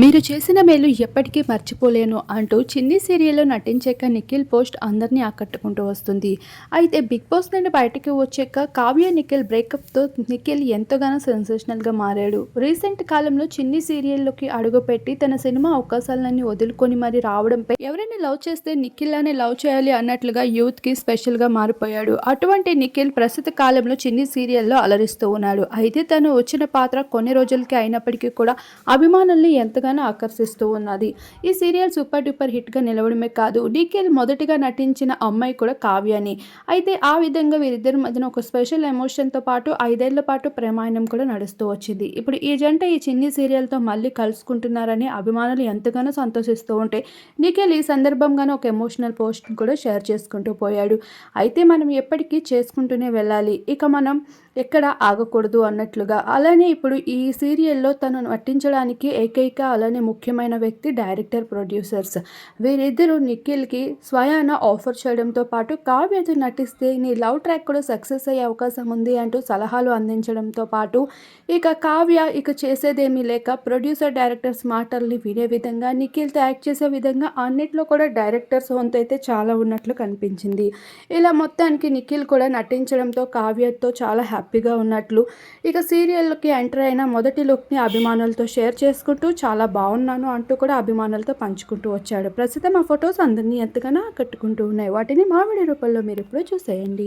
మీరు చేసిన మేలు ఎప్పటికీ మర్చిపోలేను అంటూ చిన్ని సీరియల్లో నటించాక నిఖిల్ పోస్ట్ అందరినీ ఆకట్టుకుంటూ వస్తుంది. అయితే బిగ్ బాస్ నుండి బయటికి వచ్చాక కావ్య నిఖిల్ బ్రేకప్తో నిఖిల్ ఎంతగానో సెన్సేషనల్గా మారాడు. రీసెంట్ కాలంలో చిన్ని సీరియల్లోకి అడుగుపెట్టి తన సినిమా అవకాశాలన్నీ వదులుకొని మరి రావడంపై ఎవరైనా లవ్ చేస్తే నిఖిల్ అనే లవ్ చేయాలి అన్నట్లుగా యూత్కి స్పెషల్గా మారిపోయాడు. అటువంటి నిఖిల్ ప్రస్తుత కాలంలో చిన్ని సీరియల్లో అలరిస్తూ ఉన్నాడు. అయితే తను వచ్చిన పాత్ర కొన్ని రోజులకి అయినప్పటికీ కూడా అభిమానుల్ని ఎంతగానో ఆకర్షిస్తూ ఉన్నది. ఈ సీరియల్ సూపర్ డూపర్ హిట్గా నిలవడమే కాదు డీకేఎల్ మొదటిగా నటించిన అమ్మాయి కూడా కావ్యాని. అయితే ఆ విధంగా వీరిద్దరి మధ్యన ఒక స్పెషల్ ఎమోషన్తో పాటు ఐదేళ్ళ పాటు ప్రమాణం కూడా నడుస్తూ వచ్చింది. ఇప్పుడు ఈ జంట ఈ చిన్ని సీరియల్తో మళ్ళీ కలుసుకుంటున్నారని అభిమానులు ఎంతగానో సంతోషిస్తూ ఉంటే డీకేఎల్ ఈ సందర్భంగానే ఒక ఎమోషనల్ పోస్ట్ కూడా షేర్ చేసుకుంటూ పోయాడు. అయితే మనం ఎప్పటికీ చేసుకుంటూనే వెళ్ళాలి. ఇక మనం ఎక్కడ ఆగకూడదు అన్నట్లుగా. అలానే ఇప్పుడు ఈ సీరియల్లో తను నటించడానికి ఏకైక అలానే ముఖ్యమైన వ్యక్తి డైరెక్టర్ ప్రొడ్యూసర్స్. వీరిద్దరూ నిఖిల్కి స్వయాన ఆఫర్ చేయడంతో పాటు కావ్యతో నటిస్తే నీ లవ్ ట్రాక్ కూడా సక్సెస్ అయ్యే అవకాశం ఉంది అంటూ సలహాలు అందించడంతో పాటు ఇక కావ్య ఇక చేసేదేమీ లేక ప్రొడ్యూసర్ డైరెక్టర్స్ మాటల్ని వినే విధంగా నిఖిల్తో యాక్ట్ చేసే విధంగా అన్నిట్లో కూడా డైరెక్టర్స్ వంతు అయితే చాలా ఉన్నట్లు కనిపించింది. ఇలా మొత్తానికి నిఖిల్ కూడా నటించడంతో కావ్యతో చాలా హ్యాపీగా ఉన్నట్లు ఇక సీరియల్కి ఎంటర్ అయిన మొదటి లుక్ని అభిమానులతో షేర్ చేసుకుంటూ చాలా బాగున్నాను అంటూ కూడా అభిమానులతో పంచుకుంటూ వచ్చాడు. ప్రస్తుతం ఆ ఫొటోస్ అందరినీ ఎంతగానో ఆకట్టుకుంటూ ఉన్నాయి. వాటిని మా వీడియో రూపంలో మీరు ఇప్పుడు చూసేయండి.